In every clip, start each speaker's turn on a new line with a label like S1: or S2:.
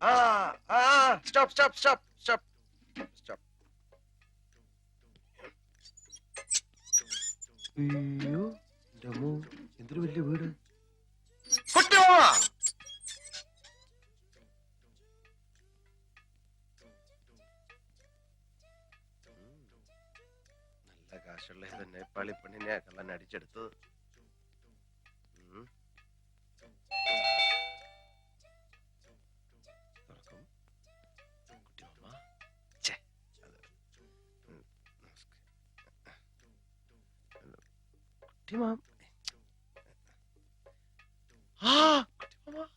S1: ആ ആ stop stop stop stop. Stop. അയ്യോ അമ്മോ, എന്തൊരു വലിയ വീട്. കുട്ടിമാമ നല്ല കാശുള്ള ഏതോ നേപ്പാളി പെണ്ണിനെ കള്ളൻ അടിച്ചെടുത്തത്. കുട്ടിമാമ ആ കുട്ടിമാമ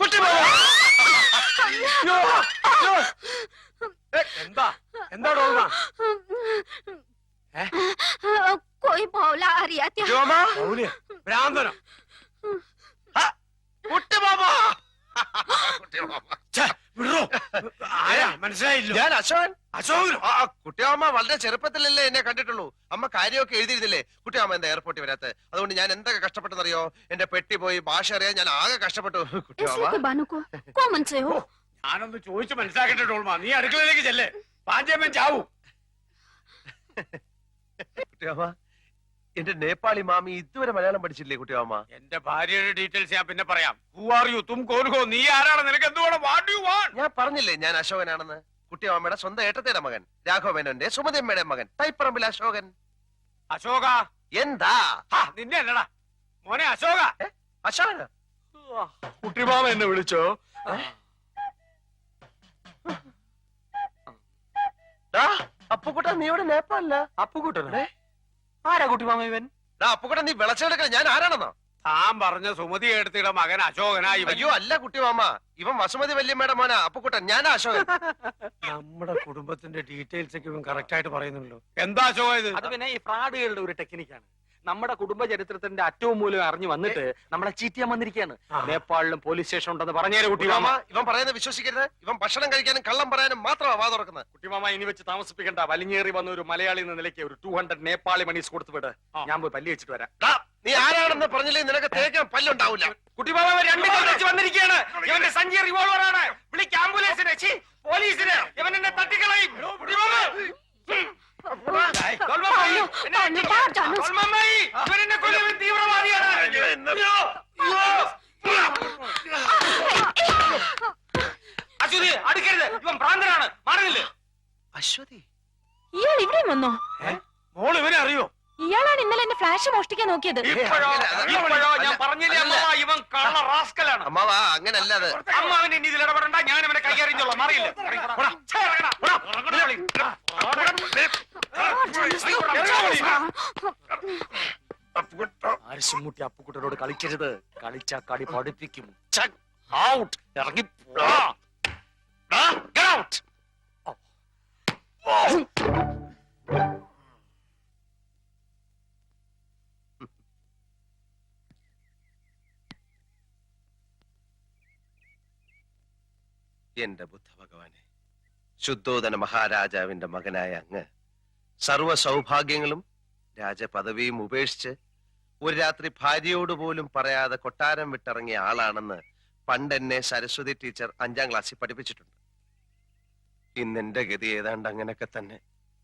S1: കുട്ടിമാമ അയ്യോ, അയ്യോ.
S2: എന്താ എന്താ ഡോൾമ
S3: कोई भौला आ रहा था
S1: കുട്ടിമാമ
S2: മൗലിയ ഭ്രാന്തനം
S1: കുട്ടിമാമ കുട്ടിമാമ
S2: വിടറോ ആരാ മനസ്സിലായില്ലോ
S1: ഞാൻ അശോകൻ
S2: അശോകനോ
S1: ആ ആ, അമ്മ വളരെ ചെറുപ്പത്തിലല്ലേ എന്നെ കണ്ടിട്ടുള്ളൂ. അമ്മ കാര്യമൊക്കെ എഴുതിയിരുന്നില്ലേ? കുട്ടി അമ്മ എന്താ എയർപോർട്ടിൽ വരാത്ത? അതുകൊണ്ട് ഞാൻ എന്തൊക്കെ കഷ്ടപ്പെട്ടെന്നറിയോ? എന്റെ പെട്ടി പോയി ഭാഷ അറിയാൻ ഞാൻ ആകെ കഷ്ടപ്പെട്ടു.
S3: കുട്ടി അമ്മ.
S2: ഞാനൊന്ന് ചോദിച്ചു മനസ്സിലാക്കട്ടെ നീ അടുക്കളയിലേക്ക് ചെല്ലേ. പാഞ്ചേമ്മൻ ചാവും.
S1: എന്റെ നേപ്പാളി മാമി ഇതുവരെ മലയാളം പഠിച്ചില്ലേ കുട്ടിയാമ്മ
S2: എന്റെ ഭാര്യയുടെ ഡീറ്റെയിൽസ് ഞാൻ പിന്നെ പറയാം. ഹു ആർ യു തും കോൻ ഹോ നീ ആരാണ്? നിനക്ക് എന്തുവാണ്? വാട്ട് യു വാണ്ട്
S1: ഞാൻ പറഞ്ഞില്ലേ ഞാൻ അശോകനാണെന്ന്? കുട്ടിയമ്മയുടെ സ്വന്തം ഏട്ടത്തിയുടെ മകൻ രാഘവമേനോന്റെ സുമതിയമ്മയുടെ മകൻ തൈപ്പറമ്പിൽ അശോകൻ.
S2: അശോക?
S1: എന്താ?
S2: നിന്നെ അല്ലടാ. മോനെ അശോക.
S1: അശോകന
S2: കുട്ടിമാമ എന്നെ വിളിച്ചോ?
S1: അപ്പുക്കുട്ട നീ ഇവിടെ നേപ്പാലല്ല
S2: അപ്പുകുട്ടനെ ആരാ കുട്ടിമാമ ഇവൻ?
S1: അപ്പുക്കുട്ട നീ വിളച്ചെടുക്കണ ഞാൻ ആരാണെന്നോ?
S2: താൻ പറഞ്ഞ സുമതി എടുത്തിട മകൻ അശോകനായി ഇവൻ
S1: അയ്യോ അല്ല കുട്ടി മാമ. ഇവൻ വസുമതി വല്യമ്മയുടെ മോനാ. അപ്പുക്കുട്ടൻ ഞാൻ അശോകൻ.
S2: നമ്മുടെ കുടുംബത്തിന്റെ ഡീറ്റെയിൽസ് ഒക്കെ ഇവൻ കറക്റ്റ് ആയിട്ട് പറയുന്നുണ്ടല്ലോ. എന്താ അശോക ഇത്?
S4: അത് പിന്നെ ഈ ഫ്രാഡുകളുടെ ഒരു ടെക്നിക്കാണ് നമ്മുടെ കുടുംബ ചരിത്രത്തിന്റെ അറ്റവും മൂലം അറിഞ്ഞു വന്നിട്ട് നമ്മളെ ചീറ്റിയാൻ വന്നിരിക്കുകയാണ്. നേപ്പാളിലും പോലീസ് സ്റ്റേഷൻ ഉണ്ടെന്ന് പറഞ്ഞേരെ
S1: കുട്ടിമാമ ഇവൻ പറയുന്നത് വിശ്വസിക്കരുത്. ഇവൻ ഭക്ഷണം കഴിക്കാനും കള്ളം പറയാനും മാത്രമാണ് വാ തുറക്കുന്നത്.
S4: കുട്ടിമാമ ഇനി വെച്ച് താമസിപ്പിക്കണ്ട. വലിഞ്ഞേറി വന്ന ഒരു മലയാളി എന്ന നിലയ്ക്ക് ഒരു ടൂ ഹൺഡ്രഡ് നേപ്പാളി മണീസ് കൊടുത്തു വിട്. ഞാൻ പോയി പല്ലി വെച്ചിട്ട് വരാം.
S1: നീ ആരാണെന്ന് പറഞ്ഞില്ലേ നിനക്ക് തേക്കാൻ പല്ലുണ്ടാവില്ല
S4: കുട്ടിബാബ രണ്ടു രണ്ട് കൈ വെച്ച് വന്നിരിക്കുകയാണ്. ഇവന്റെ സഞ്ചി റിവോൾവർ ആണ്. വിളിക്ക് ആംബുലൻസിനെ പോലീസിന് പോലീസിനെ. ഇവൻ എന്നെ തട്ടിക്കളയും. അശ്വതി അടുക്കരുത്. ഇവൻ ഭ്രാന്തനാണ്. മാറുന്നില്ലേ?
S1: അശ്വതി
S3: ഇയാൾ ഇവിടെ വന്നോ?
S2: മോൾ ഇവനെ അറിയോ?
S3: ഇയാളാണ് ഇന്നലെ എന്റെ ഫ്ലാഷ് മോഷ്ടിക്കാൻ നോക്കിയത്.
S4: ഇപ്പോഴോ? ഇപ്പോഴോ? ഞാൻ പറഞ്ഞില്ലേ? അമ്മ ഇവൻ കള്ള റാസ്കലാണ്.
S1: അമ്മാവാ അങ്ങനല്ല അത്.
S4: അമ്മ അവൻ ഇനി ഇതിൽ ഇടപെടണ്ട. ഞാൻ ആരിശുമുട്ടി അപ്പുക്കുട്ടനോട് കളിക്കരുത്? കളിച്ച കളി പഠിപ്പിക്കും. ഔട്ട് ഇറങ്ങി ഔട്ട്
S1: എന്റെ ബുദ്ധ ഭഗവാനെ ശുദ്ധോദന മഹാരാജാവിന്റെ മകനായ അങ്ങ് സർവ സൗഭാഗ്യങ്ങളും രാജപദവിയും ഉപേക്ഷിച്ച് ഒരു രാത്രി ഭാര്യയോട് പോലും പറയാതെ കൊട്ടാരം വിട്ടിറങ്ങിയ ആളാണെന്ന് പണ്ട് എന്നെ സരസ്വതി ടീച്ചർ അഞ്ചാം ക്ലാസ്സിൽ പഠിപ്പിച്ചിട്ടുണ്ട്. ഇന്ന് എന്റെ ഗതി ഏതാണ്ട് അങ്ങനെയൊക്കെ തന്നെ.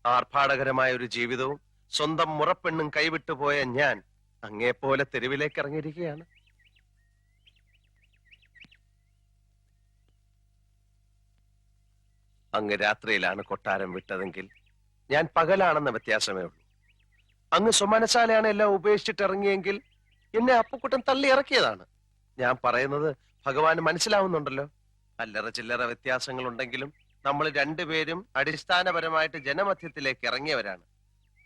S1: ആർഭാടകരമായ ഒരു ജീവിതവും സ്വന്തം മുറപ്പെണ്ണും കൈവിട്ടുപോയ ഞാൻ അങ്ങേപ്പോലെ തെരുവിലേക്ക് ഇറങ്ങിയിരിക്കുകയാണ്. അങ്ങ് രാത്രിയിലാണ് കൊട്ടാരം വിട്ടതെങ്കിൽ ഞാൻ പകലാണെന്ന വ്യത്യാസമേ ഉള്ളൂ. അങ്ങ് സുമനശാലയാണ് എല്ലാം ഉപേക്ഷിച്ചിട്ട് ഇറങ്ങിയെങ്കിൽ എന്നെ അപ്പുക്കുട്ടൻ തള്ളി ഇറക്കിയതാണ്. ഞാൻ പറയുന്നത് ഭഗവാന് മനസ്സിലാവുന്നുണ്ടല്ലോ. അല്ലറ ചില്ലറ വ്യത്യാസങ്ങൾ ഉണ്ടെങ്കിലും നമ്മൾ രണ്ടുപേരും അടിസ്ഥാനപരമായിട്ട് ജനമധ്യത്തിലേക്ക് ഇറങ്ങിയവരാണ്.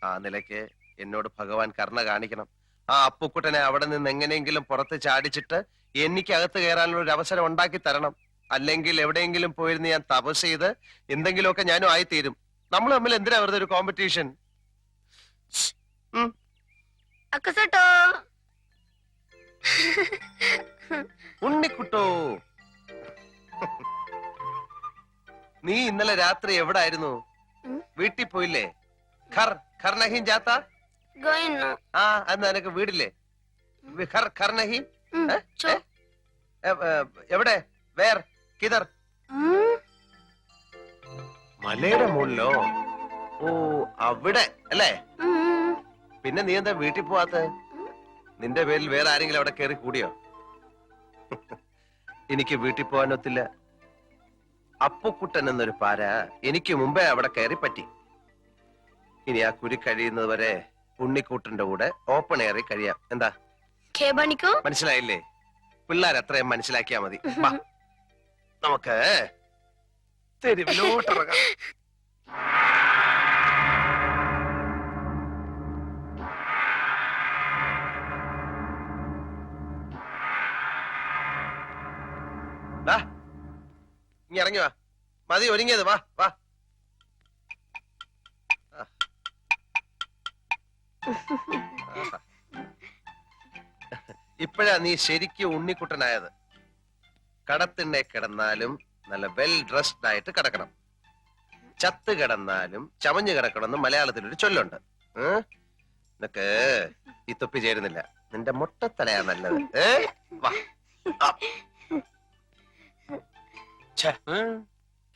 S1: ആ നിലയ്ക്ക് എന്നോട് ഭഗവാൻ കരുണ കാണിക്കണം. ആ അപ്പുക്കുട്ടനെ അവിടെ നിന്ന് എങ്ങനെയെങ്കിലും പുറത്ത് ചാടിച്ചിട്ട് എനിക്കകത്ത് കയറാനുള്ള ഒരു അവസരം ഉണ്ടാക്കി തരണം. അല്ലെങ്കിൽ എവിടെയെങ്കിലും പോയിരുന്ന് ഞാൻ തപസ് ചെയ്ത് എന്തെങ്കിലുമൊക്കെ ഞാനും ആയിത്തീരും. നമ്മൾ തമ്മിൽ എന്തിനാ വെറുതെ ഒരു കോമ്പറ്റീഷൻ
S3: അക്കസട്ടോ.
S1: ഉണ്ണിക്കുട്ടോ. നീ ഇന്നലെ രാത്രി എവിടെ
S3: ആയിരുന്നു
S1: വീട്ടിൽ പോയില്ലേ? ഖർ ഖർ നഹീം ജാത്ത? ആ അന്ന് നിനക്ക് വീടില്ലേ? ഖർ ഖർ നഹീം? ഏ? ഏ? എ- എ, എവിടെ? വേർ. കിതർ. മലയുടെ മുകളിലോ ഓ അവിടെ അല്ലേ? പിന്നെ നീ എന്താ വീട്ടിൽ പോവാത്ത നിന്റെ പേരിൽ വേറെ ആരെങ്കിലും അവിടെ കയറി കൂടിയോ? എനിക്ക് വീട്ടിൽ പോകാനൊത്തില്ല അപ്പുക്കുട്ടൻ എന്നൊരു പാര എനിക്ക് മുമ്പേ അവിടെ കയറി പറ്റി. ഇനി ആ കുരി കഴിയുന്നത് വരെ ഉണ്ണിക്കൂട്ടന്റെ കൂടെ ഓപ്പൺ എയറിൽ കഴിയാം. എന്താ? മനസ്സിലായില്ലേ? പിള്ളേർ അത്രയും മനസ്സിലാക്കിയാ മതി. നമുക്ക് തെരുവിലോട്ടിറങ്ങാം. ഇറങ്ങി വാ. മതി ഒരുങ്ങിയത് വാ വാ. ഇപ്പോഴാ നീ ശരിക്കും ഉണ്ണിക്കുട്ടനായത്. കടത്തിണ്ണെ കിടന്നാലും നല്ല വെൽ ഡ്രസ്ഡ് ആയിട്ട് കിടക്കണം. ചത്ത് കിടന്നാലും ചമഞ്ഞു കിടക്കണമെന്ന് മലയാളത്തിലൊരു ചൊല്ലുണ്ട്. ഏ? നിനക്ക് ഈ തൊപ്പി ചേരുന്നില്ല. നിന്റെ മുട്ടത്തലയാ നല്ലത്. ഏ? വാ.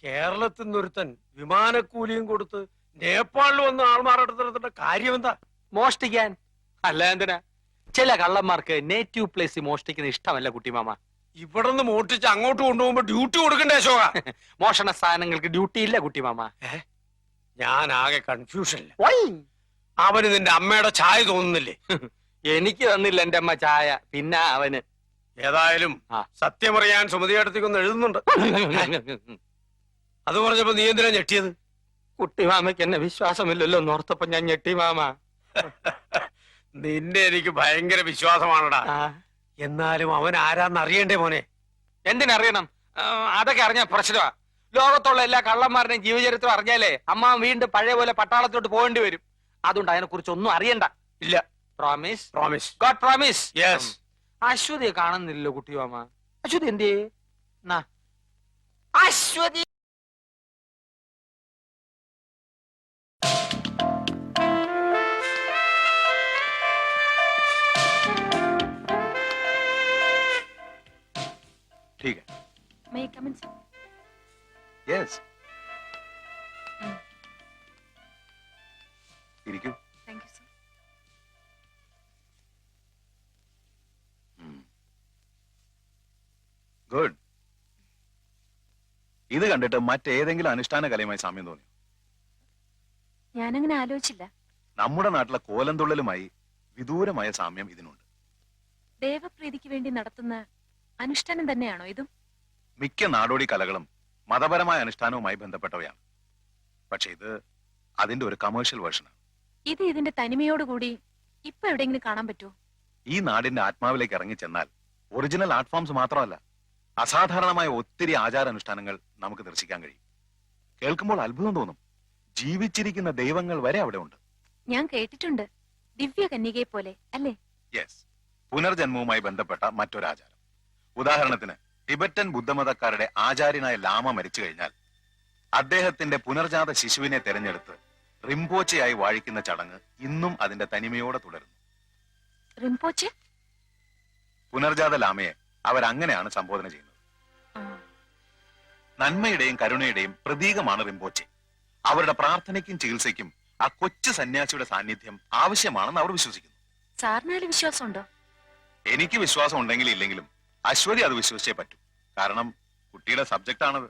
S2: കേരളത്തിൽ നിന്നൊരുത്തൻ വിമാനക്കൂലിയും കൊടുത്ത് നേപ്പാളിൽ വന്ന് ആൾമാരുടെ കാര്യം എന്താ
S4: മോഷ്ടിക്കാൻ. അല്ല എന്തിനാ? ചില കള്ളന്മാർക്ക് നേറ്റീവ് പ്ലേസ് മോഷ്ടിക്കുന്ന ഇഷ്ടമല്ല കുട്ടിമാമ.
S2: ഇവിടെ നിന്ന് മോട്ടിച്ച് അങ്ങോട്ട് കൊണ്ടുപോകുമ്പോ ഡ്യൂട്ടി കൊടുക്കണ്ടേ അശോക?
S4: മോഷണ സാധനങ്ങൾക്ക് ഡ്യൂട്ടി ഇല്ല കുട്ടി മാമ.
S2: ഞാൻ ആകെ കൺഫ്യൂഷനില്ല അവന് നിന്റെ അമ്മയുടെ ചായ തോന്നുന്നില്ലേ?
S4: എനിക്ക് തന്നില്ല എന്റെ അമ്മ ചായ. പിന്നെ അവന്.
S2: ഏതായാലും. സത്യമറിയാൻ സുമതിയടത്തേക്കൊന്ന് എഴുതുന്നുണ്ട്. അത് പറഞ്ഞപ്പോ നീ എന്തിനാ ഞെട്ടിയത്?
S4: കുട്ടിമാമയ്ക്ക് എന്നെ വിശ്വാസമില്ലല്ലോ എന്നോർത്തപ്പോ ഞാൻ ഞെട്ടി മാമ.
S2: നിന്നെ എനിക്ക് ഭയങ്കര വിശ്വാസമാണടാ. എന്നാലും അവൻ ആരാന്ന് അറിയണ്ടേ മോനെ?
S4: എന്തിനറിയണം? ആ, അതൊക്കെ അറിഞ്ഞ പ്രശ്നമാ. ലോകത്തുള്ള എല്ലാ കള്ളന്മാരുടെയും ജീവചരിത്രം അറിഞ്ഞാലേ അമ്മ വീണ്ടും പഴയ പോലെ പട്ടാളത്തിലോട്ട് പോകേണ്ടി വരും. അതുകൊണ്ട് അതിനെ കുറിച്ച് ഒന്നും അറിയണ്ട.
S2: ഇല്ല.
S4: Promise
S2: promise
S4: god promise
S2: yes
S4: അശ്വതിയെ കാണുന്നില്ലല്ലോ അമ്മ അശ്വതി എന്തേ നാ. അശ്വതി
S1: ठीक है
S3: May I come in, sir?
S1: yes
S5: ഇരിക്കൂ
S3: Thank you, sir.
S5: ഗുഡ് ഇത് കണ്ടിട്ട് മറ്റേതെങ്കിലും അനുഷ്ഠാന കലയുമായി സാമ്യം തോന്നി
S3: ഞാനങ്ങനെ ആലോചിച്ചില്ല
S5: നമ്മുടെ നാട്ടിലെ കോലംതുള്ളലുമായി വിദൂരമായ സാമ്യം ഇതിനുണ്ട്
S3: ദേവപ്രീതിക്ക് വേണ്ടി നടത്തുന്ന അനുഷ്ഠാനം തന്നെയാണോ ഇതും?
S5: മിക്ക നാടോടി കലകളും മതപരമായ അനുഷ്ഠാനവുമായി ബന്ധപ്പെട്ടവയാണ്. പക്ഷെ ഇത് അതിന്റെ ഒരു കമേഴ്ഷ്യൽ വേർഷനാണ്
S3: ഇത് ഇതിന്റെ തനിമയോടുകൂടി ഇപ്പൊ എവിടെയെങ്കിലും കാണാൻ പറ്റുമോ?
S5: ഈ നാടിന്റെ ആത്മാവിലേക്ക് ഇറങ്ങി ചെന്നാൽ ഒറിജിനൽ ആർട്ട് ഫോംസ് മാത്രമല്ല അസാധാരണമായ ഒത്തിരി ആചാരാനുഷ്ഠാനങ്ങൾ നമുക്ക് ദർശിക്കാൻ കഴിയും. കേൾക്കുമ്പോൾ അത്ഭുതം തോന്നും. ജീവിച്ചിരിക്കുന്ന ദൈവങ്ങൾ വരെ അവിടെ ഉണ്ട്.
S3: ഞാൻ കേട്ടിട്ടുണ്ട്. ദിവ്യ കന്യകയെ പോലെ അല്ലേ?
S5: യെസ് പുനർജന്മവുമായി ബന്ധപ്പെട്ട മറ്റൊരാചാരം. ഉദാഹരണത്തിന് ടിബറ്റൻ ബുദ്ധമതക്കാരുടെ ആചാര്യനായ ലാമ മരിച്ചു കഴിഞ്ഞാൽ അദ്ദേഹത്തിന്റെ പുനർജാത ശിശുവിനെ തെരഞ്ഞെടുത്ത് റിംപോച്ചയായി വാഴിക്കുന്ന ചടങ്ങ് ഇന്നും അതിന്റെ തനിമയോടെ തുടരുന്നു.
S3: റിംപോച്ചെ?
S5: പുനർജാത ലാമയെ അവരങ്ങനെയാണ് സംബോധന ചെയ്യുന്നത്. നന്മയുടെയും കരുണയുടെയും പ്രതീകമാണ് റിംപോച്ചെ. അവരുടെ പ്രാർത്ഥനയ്ക്കും ചികിത്സയ്ക്കും ആ കൊച്ചു സന്യാസിയുടെ സാന്നിധ്യം ആവശ്യമാണെന്ന് അവർ വിശ്വസിക്കുന്നു.
S3: സാറിനാല് വിശ്വാസമുണ്ടോ?
S5: എനിക്ക് വിശ്വാസം ഉണ്ടെങ്കിലും ഇല്ലെങ്കിലും അശ്വതി അത് വിശ്വസിച്ചേ പറ്റൂ. കാരണം കുട്ടിയുടെ സബ്ജക്റ്റ് ആണത്.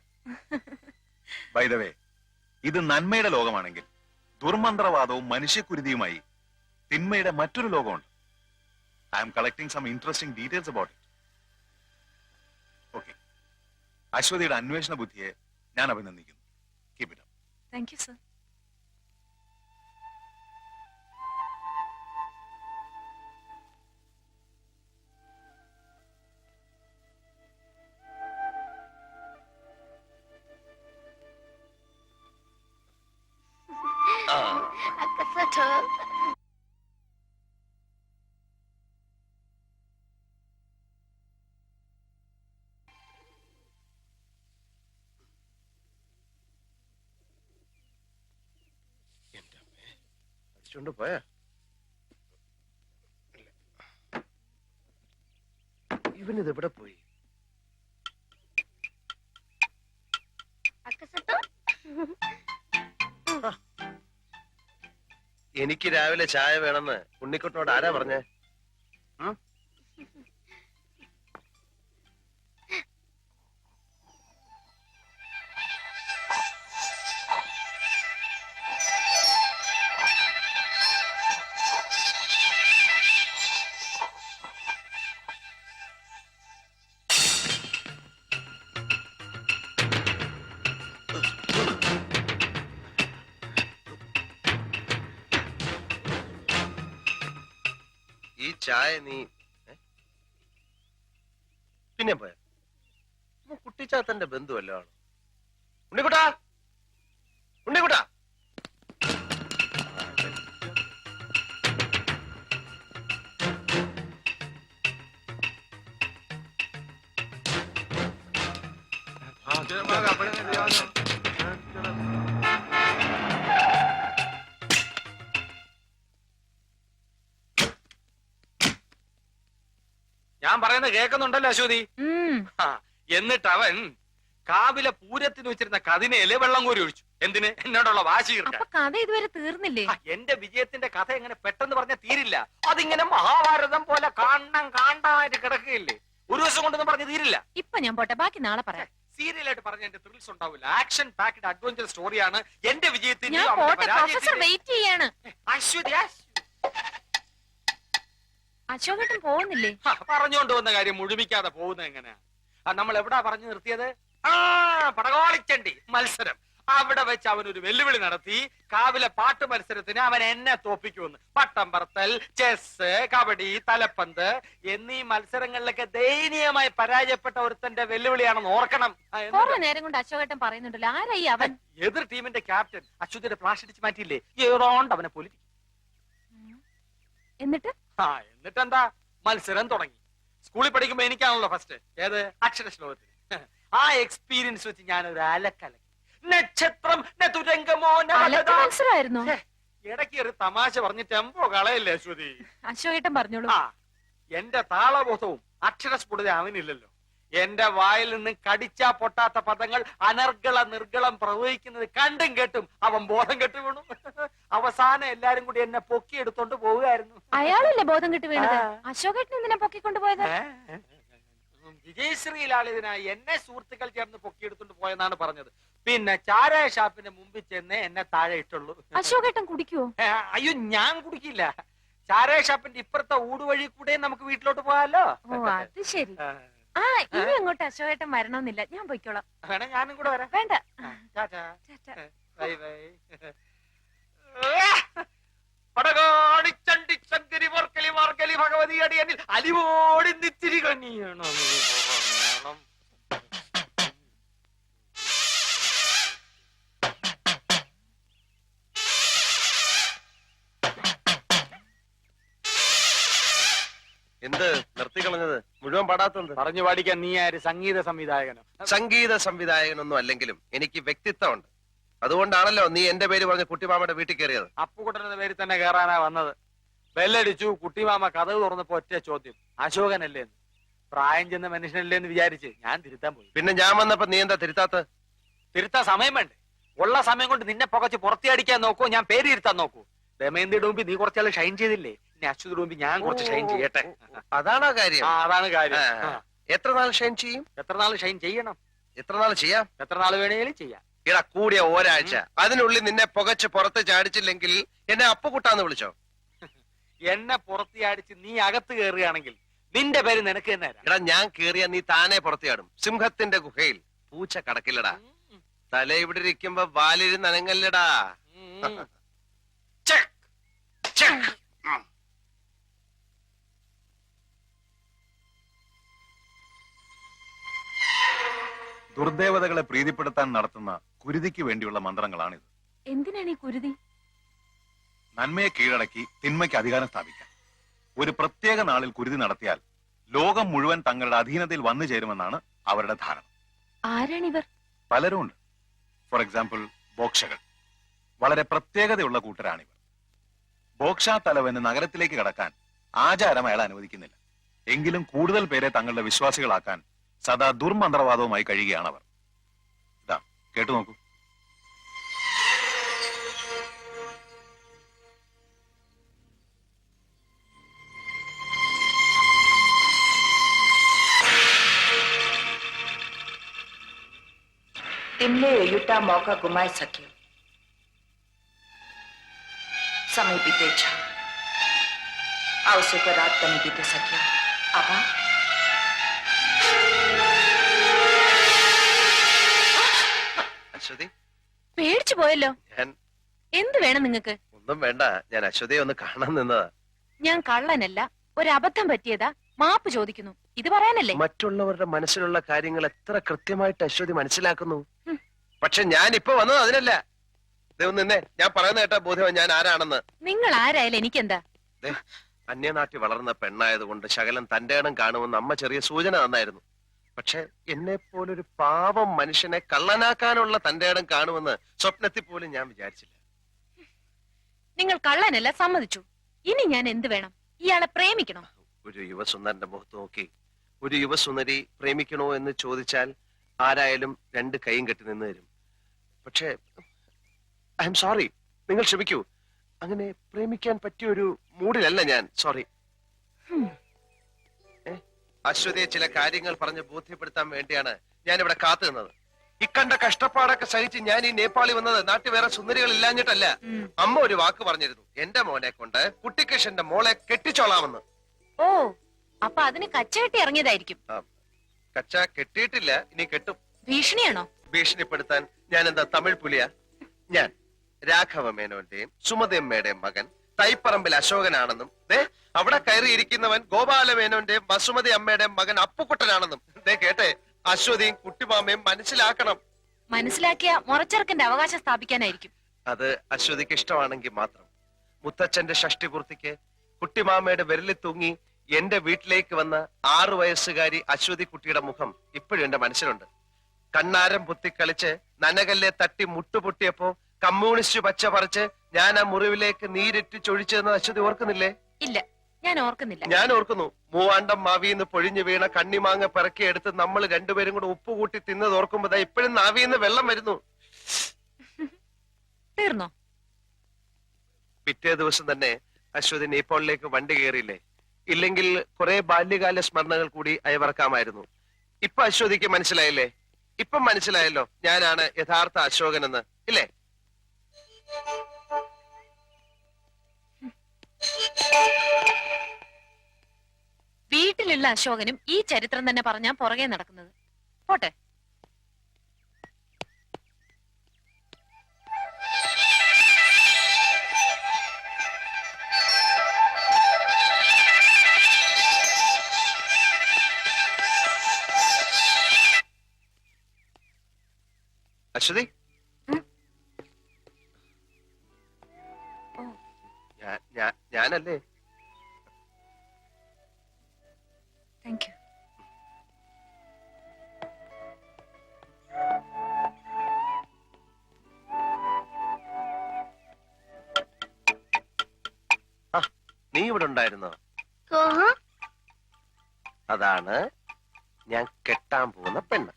S5: വൈദവേ ഇത് നന്മയുടെ ലോകമാണെങ്കിൽ ദുർമന്ത്രവാദവും മനുഷ്യക്കുരുതിയുമായി തിന്മയുടെ മറ്റൊരു ലോകമുണ്ട്. I am collecting some interesting details about it okay അശ്വതിയുടെ അന്വേഷണ ബുദ്ധിയെ ഞാൻ അഭിനന്ദിക്കുന്നു. Keep it
S3: thank you sir
S1: അടിച്ചോണ്ട് പോയ? ഇവനിത് എവിടെ പോയി? അക്കസത്തോ എനിക്ക് രാവിലെ ചായ വേണമെന്ന് ഉണ്ണിക്കുട്ടനോട് ആരാ പറഞ്ഞേ? ചായ നീ? പിന്നെ പോയ. കുട്ടിച്ചാത്തന്റെ ബന്ധുവല്ലോ ആണ് ഉണ്ണിക്കുട്ടാ? ഉണ്ണിക്കുട്ടാ?
S4: ഞാൻ പറയുന്നത് കേൾക്കുന്നുണ്ടല്ലോ അശ്വതി. ആ, എന്നിട്ട് അവൻ കാവിലെ പൂരത്തിന് വെച്ചിരുന്ന കതിനയിൽ വെള്ളം കോരി ഒഴിച്ചു. എന്തിന്? എന്നോടുള്ള വാശി തീർക്കാൻ
S3: അപ്പൊ കഥ ഇതുവരെ തീർന്നില്ലേ?
S4: ആ, എന്റെ വിജയത്തിന്റെ കഥ എങ്ങനെ പെട്ടെന്ന് പറഞ്ഞ തീരില്ല. അതിങ്ങനെ മഹാഭാരതം പോലെ കാണണം കാണ്ടായിട്ട് കിടക്കുകയില്ലേ? ഒരു ദിവസം കൊണ്ടൊന്നും പറഞ്ഞ് തീരില്ല.
S3: ഇപ്പൊ ഞാൻ പോട്ടെ ബാക്കി നാളെ പറയാം.
S4: സീരിയലായിട്ട് പറഞ്ഞ എന്റെ ത്രിൽസ് ഉണ്ടാവില്ല. ആക്ഷൻ പാക്ഡ് അഡ്വഞ്ചർ സ്റ്റോറിയാണ് എന്റെ വിജയത്തിന്റെ
S3: ഞാൻ പോട്ടെ പ്രൊഫസർ വെയിറ്റ് ചെയ്യാണ്.
S4: അശ്വതി അശ്വതി.
S3: അശോകേട്ടൻ പോകുന്നില്ലേ?
S4: ഹ, പറഞ്ഞുകൊണ്ട് വന്ന കാര്യം മുഴുമിക്കാതെ പോകുന്നത് എങ്ങനെയാ? ആ, നമ്മൾ എവിടാ പറഞ്ഞു നിർത്തിയത്? ആ പടകോളിച്ചണ്ടി മത്സരം. അവിടെ വെച്ച് അവൻ ഒരു വെല്ലുവിളി നടത്തി. കാവിലെ പാട്ട് മത്സരത്തിന് അവൻ എന്നെ തോപ്പിക്കുമെന്ന്. പട്ടം പറത്തൽ ചെസ് കബഡി തലപ്പന്ത് എന്നീ മത്സരങ്ങളിലൊക്കെ ദയനീയമായി പരാജയപ്പെട്ട ഒരുത്തന്റെ വെല്ലുവിളിയാണെന്ന് ഓർക്കണം. ആ, എന്നിട്ട്
S3: കുറെ നേരം കൊണ്ട് അശോകേട്ടൻ പറയുന്നുണ്ടല്ലോ. ആരായി അവൻ?
S4: എതിർ ടീമിന്റെ ക്യാപ്റ്റൻ അശ്വതിയുടെ ഫ്ലാഷ് അടിച്ച് മാറ്റിയില്ലേ? റോണ്ട് അവനെ പൊലി
S3: എന്നിട്ട്?
S4: ആ എന്നിട്ടെന്താ? മത്സരം തുടങ്ങി. സ്കൂളിൽ പഠിക്കുമ്പോ എനിക്കാണല്ലോ ഫസ്റ്റ് ഏത്? അക്ഷര ശ്ലോകത്തിൽ ആ എക്സ്പീരിയൻസ് വെച്ച് ഞാൻ ഒരു അലക്കലക്കി നക്ഷത്രം ഇടയ്ക്ക് ഒരു തമാശ പറഞ്ഞ് ടെമ്പോ കളയല്ലേ അശ്വതി
S3: അശ്വതി പറഞ്ഞോളൂ.
S4: ആ എന്റെ താളബോധവും അക്ഷരസ്ഫുടത അവനില്ലല്ലോ. എന്റെ വായിൽ നിന്ന് കടിച്ചാ പൊട്ടാത്ത പദങ്ങൾ അനർഗള നിർഗളം പ്രവഹിക്കുന്നത് കണ്ടും കേട്ടും അവൻ ബോധം കെട്ടു വീണു. അവസാനം എല്ലാരും കൂടി എന്നെ പൊക്കി പൊക്കിയെടുത്തോണ്ട് പോവുകയായിരുന്നു.
S3: അയാളല്ലേ ബോധം കെട്ടു വീണത്. അശോകേട്ടൻ എന്തിനാ പൊക്കിക്കൊണ്ടുപോയത്
S4: വിജയശ്രീ ലാളിതനായി എന്നെ സുഹൃത്തുക്കൾ ചേർന്ന് പൊക്കിയെടുത്തോണ്ട് പോയെന്നാണ് പറഞ്ഞത്. പിന്നെ ചാരായ ഷാപ്പിന്റെ മുമ്പിൽ ചെന്ന് എന്നെ താഴെ ഇട്ടുള്ളൂ.
S3: അശോകേട്ടൻ കുടിക്കുവോ?
S4: അയ്യോ ഞാൻ കുടിക്കില്ല. ചാരായ ഷാപ്പിന്റെ ഇപ്പുറത്തെ ഊടുവഴി കൂടെ നമുക്ക് വീട്ടിലോട്ട് പോകാലോ.
S3: അത് ശരി.
S4: ആ,
S3: ഇനി അങ്ങോട്ട് അശോകേട്ടൻ വരണമെന്നില്ല. ഞാൻ പോയിക്കോളാം.
S4: വേണേ ഞാനും കൂടെ വരാം.
S3: വേണ്ട.
S4: ടാറ്റാ.
S3: ടാറ്റാ.
S4: Bye bye. പടകാടി ചണ്ടി ശങ്കരി വർക്കലി മാർക്കലി ഭഗവതി അടിയനിൽ അലിവോടി നിത്തിരി കണിയണം
S1: എന്ത് നിർത്തി കളഞ്ഞത്? മുഴുവൻ പാടാത്തത്
S4: പറഞ്ഞു പാടിക്കാൻ നീ ആര്? സംഗീത സംവിധായകനോ?
S1: സംഗീത സംവിധായകനൊന്നും അല്ലെങ്കിലും എനിക്ക് വ്യക്തിത്വമുണ്ട്. അതുകൊണ്ടാണല്ലോ നീ എന്റെ പേര് പറഞ്ഞ് കുട്ടിമാമയുടെ വീട്ടിൽ കയറിയത്.
S4: അപ്പുകുട്ടനെന്ന പേരിൽ തന്നെ കയറാനാ വന്നത്. ബെല്ലടിച്ചു കുട്ടിമാമ കഥവ് തുറന്നപ്പോ ഒറ്റ ചോദ്യം. അശോകനല്ലേ എന്ന്. പ്രായം ചെന്ന മനുഷ്യനല്ലേ എന്ന് വിചാരിച്ച് ഞാൻ തിരുത്താൻ പോയി.
S1: പിന്നെ ഞാൻ വന്നപ്പോ നീ എന്താ തിരുത്താത്ത
S4: തിരുത്താൻ സമയം വേണ്ടേ? ഉള്ള സമയം കൊണ്ട് നിന്നെ പുകച്ച് പുറത്തിയടിക്കാൻ നോക്കൂ ഞാൻ പേര് ഇരുത്താൻ നോക്കൂ. ദമയന്തിയുടെ മുമ്പിൽ നീ കുറച്ചാൾ ഷൈൻ ചെയ്തില്ലേ? ഇനി മുമ്പിൽ ഞാൻ കുറച്ച് ഷൈൻ ചെയ്യട്ടെ.
S1: അതാണോ കാര്യം?
S4: ആ അതാണ് കാര്യം.
S1: ആ. എത്ര നാൾ ഷൈൻ ചെയ്യും?
S4: എത്ര നാൾ ഷൈൻ ചെയ്യണം?
S1: എത്ര നാൾ ചെയ്യാം?
S4: എത്ര നാൾ വേണേലും ചെയ്യാം.
S1: ഇടാ കൂടിയ ഒരാഴ്ച. അതിനുള്ളിൽ നിന്നെ പുകച്ച് പുറത്ത് ചാടിച്ചില്ലെങ്കിൽ എന്നെ അപ്പുകുട്ടാന്ന് വിളിച്ചോ?
S4: എന്നെ പുറത്തിയടിച്ച് നീ അകത്ത് കയറുകയാണെങ്കിൽ നിന്റെ പേര് നിനക്ക് തന്നെ തരാം.
S1: എടാ ഞാൻ കേറിയ നീ താനെ പുറത്തിയാടും സിംഹത്തിന്റെ ഗുഹയിൽ. പൂച്ച കടക്കില്ലടാ.
S4: ഉം.
S1: തല ഇവിടെ ഇരിക്കുമ്പോ വാലിരുന്ന് അനങ്ങല്ലടാ.
S4: ഉം.
S1: Check check.
S5: ദുർദേവതകളെ പ്രീതിപ്പെടുത്താൻ നടത്തുന്ന കുരുതിക്ക് വേണ്ടിയുള്ള മന്ത്രങ്ങളാണിത്.
S3: എന്തിനാണ് ഈ കുരുതി?
S5: നന്മയെ കീഴടക്കി തിന്മയ്ക്ക് അധികാരം സ്ഥാപിക്കാൻ. ഒരു പ്രത്യേക നാളിൽ കുരുതി നടത്തിയാൽ ലോകം മുഴുവൻ തങ്ങളുടെ അധീനതയിൽ വന്നു ചേരുമെന്നാണ് അവരുടെ ധാരണ.
S3: ആരാണിവർ?
S5: പലരും ഉണ്ട് ഫോർ എക്സാമ്പിൾ ബോക്ഷകൾ. വളരെ പ്രത്യേകതയുള്ള കൂട്ടരാണിവർ. ബോക്ഷാ തലവന് നഗരത്തിലേക്ക് കടക്കാൻ ആചാരം അയാൾ അനുവദിക്കുന്നില്ല. എങ്കിലും കൂടുതൽ പേരെ തങ്ങളുടെ വിശ്വാസികളാക്കാൻ सदा
S6: दुर्मंत्रवाद कहू तिन्ने एयुटा मौका गुमाए सके समय बीते आवश्यक रात कहीं बीते सके अबा
S1: അശ്വതി?
S3: പേടിച്ചു പോയല്ലോ.
S1: ഞാൻ
S3: എന്ത് വേണം നിങ്ങക്ക്
S1: ഒന്നും വേണ്ട. ഞാൻ അശ്വതിയെ ഒന്ന് കാണാൻ നിന്നതാ.
S3: ഞാൻ കള്ളനല്ല ഒരു അബദ്ധം പറ്റിയതാ. മാപ്പ് ചോദിക്കുന്നു. ഇത് പറയാനല്ലേ?
S1: മറ്റുള്ളവരുടെ മനസ്സിലുള്ള കാര്യങ്ങൾ എത്ര കൃത്യമായിട്ട് അശ്വതി മനസ്സിലാക്കുന്നു?
S3: ഉം.
S1: പക്ഷെ ഞാൻ ഇപ്പൊ വന്നത് അതിനല്ല. ദേ ഒന്ന് നിന്നെ. ഞാൻ പറയുന്ന കേട്ടാ ബോധ്യം ഞാൻ ആരാണെന്ന്.
S3: നിങ്ങൾ ആരായാലും എനിക്കെന്താ?
S1: ദേ, അന്യനാട്ടിൽ വളർന്ന പെണ്ണായതുകൊണ്ട് ശകലം തന്റെ ഇടം കാണുമെന്ന് അമ്മ ചെറിയ സൂചന തന്നായിരുന്നു. പക്ഷെ എന്നെ പോലൊരു പാവം മനുഷ്യനെ കള്ളനാക്കാനുള്ള തന്റെ ഇടം കാണുമെന്ന് സ്വപ്നത്തിൽ പോലും ഞാൻ വിചാരിച്ചില്ല.
S3: നിങ്ങൾ കള്ളനല്ല സമ്മതിച്ചു. ഇനി ഞാൻ എന്ത് വേണം? ഇയാളെ പ്രേമിക്കണം?
S1: ഒരു യുവസുന്ദരന്റെ മുഖത്ത് നോക്കി. ഒരു യുവസുന്ദരി പ്രേമിക്കണോ എന്ന് ചോദിച്ചാൽ ആരായാലും രണ്ട് കൈയും കെട്ടി നിന്ന് തരും. പക്ഷേ ഐ എം സോറി നിങ്ങൾ ക്ഷമിക്കൂ. അങ്ങനെ പ്രേമിക്കാൻ പറ്റിയ ഒരു മൂഡിലല്ല ഞാൻ. സോറി. അശ്വതിയെ ചില കാര്യങ്ങൾ പറഞ്ഞ് ബോധ്യപ്പെടുത്താൻ വേണ്ടിയാണ് ഞാൻ ഇവിടെ കാത്തു നിന്നത്. ഇക്കണ്ട കഷ്ടപ്പാടൊക്കെ സഹിച്ച് ഞാൻ ഈ നേപ്പാളി വന്നത് നാട്ടിൽ വേറെ സുന്ദരികൾ ഇല്ലാഞ്ഞിട്ടല്ല. അമ്മ ഒരു വാക്ക് പറഞ്ഞിരുന്നു. എന്റെ മോനെ കൊണ്ട് കുട്ടിക്കൃഷ്ണന്റെ മോളെ കെട്ടിച്ചോളാമെന്ന്.
S3: ഓ അപ്പൊ അതിന് കച്ചകെട്ടി ഇറങ്ങിയതായിരിക്കും.
S1: കച്ച കെട്ടിയിട്ടില്ല ഇനി കെട്ടും.
S3: ഭീഷണിയാണോ?
S1: ഭീഷണിപ്പെടുത്താൻ ഞാൻ എന്താ തമിഴ് പുലിയ? ഞാൻ രാഘവ മേനോന്റെയും സുമതിയമ്മയുടെയും മകൻ തൈപ്പറമ്പിൽ അശോകനാണെന്നും ദേ അവിടെ കയറിയിരിക്കുന്നവൻ ഗോപാലമേനോന്റെ വസുമതി അമ്മയുടെ മകൻ അപ്പുക്കുട്ടനാണെന്നും ദേ കേട്ടെ അശ്വതിയും കുട്ടിമാമയും മനസ്സിലാക്കണം.
S3: മനസ്സിലാക്കിയ മുറച്ചെറുക്കന്റെ അവകാശം സ്ഥാപിക്കാനായിരിക്കും.
S1: അത് അശ്വതിക്ക് ഇഷ്ടമാണെങ്കിൽ മാത്രം. മുത്തച്ഛന്റെ ഷഷ്ടിപൂർത്തിക്ക് കുട്ടിമാമയുടെ വിരലിൽ തൂങ്ങി എന്റെ വീട്ടിലേക്ക് വന്ന ആറു വയസ്സുകാരി അശ്വതി കുട്ടിയുടെ മുഖം ഇപ്പോഴും എന്റെ മനസ്സിലുണ്ട്. കണ്ണാരം പൊത്തിക്കളിച്ച് നനകല്ലെ തട്ടി മുട്ടുപൊട്ടിയപ്പോ കമ്മ്യൂണിസ്റ്റ് പച്ച പറിച്ച് ഞാൻ ആ മുറിവിലേക്ക് നീരിറ്റ് ചൊഴിച്ചതെന്ന് അശ്വതി ഓർക്കുന്നില്ലേ?
S3: ഇല്ല. ഞാൻ ഓർക്കുന്നില്ല.
S1: ഞാൻ ഓർക്കുന്നു. മൂവാണ്ടം മാവിന്ന് പൊഴിഞ്ഞു വീണ കണ്ണിമാങ്ങ പിറക്കിയെടുത്ത് നമ്മൾ രണ്ടുപേരും കൂടെ ഉപ്പ് കൂട്ടി തിന്നത് ഓർക്കുമ്പോ ഇപ്പോഴും നാവിന്ന് വെള്ളം വരുന്നു.
S3: തീർന്നോ?
S1: പിറ്റേ ദിവസം തന്നെ അശ്വതി നേപ്പാളിലേക്ക് വണ്ടി കയറിയില്ലേ? ഇല്ലെങ്കിൽ കുറെ ബാല്യകാല സ്മരണകൾ കൂടി അയവർക്കാമായിരുന്നു ഇപ്പൊ അശ്വതിക്ക് മനസ്സിലായില്ലേ? ഇപ്പം മനസ്സിലായല്ലോ ഞാനാണ് യഥാർത്ഥ അശോകൻ എന്ന് ഇല്ലേ?
S3: വീട്ടിലുള്ള അശോകനും ഈ ചരിത്രം തന്നെ പറഞ്ഞാ പുറകെ നടക്കുന്നത്. പോട്ടെ.
S1: അശ്വതി? നീ ഉണ്ടായിരുന്നോ അതാണ് ഞാൻ കെട്ടാൻ പോകുന്ന പെണ്ണ്.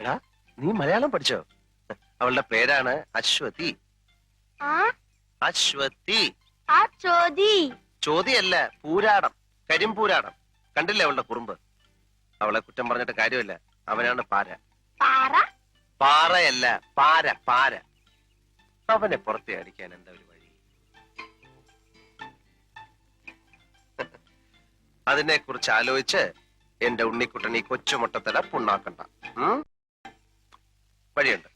S1: എടാ നീ മലയാളം പഠിച്ചോ? അവളുടെ പേരാണ് അശ്വതി. അശ്വതി. ചോദ്യല്ല പൂരാടം. കരിമ്പൂരാടം. കണ്ടില്ലേ അവളുടെ കുറുമ്പ്? അവളെ കുറ്റം പറഞ്ഞിട്ട് കാര്യമില്ല. അവനാണ് പാര.
S7: പാറ?
S1: പാറയല്ല പാര പാര. അവനെ പുറത്തെ അടിക്കാൻ എന്താ ഒരു വഴി അതിനെ കുറിച്ച് ആലോചിച്ച് എന്റെ ഉണ്ണിക്കുട്ടൻ ഈ കൊച്ചുമുട്ടത്തല പുണ്ണാക്കണ്ട? വഴിയുണ്ട്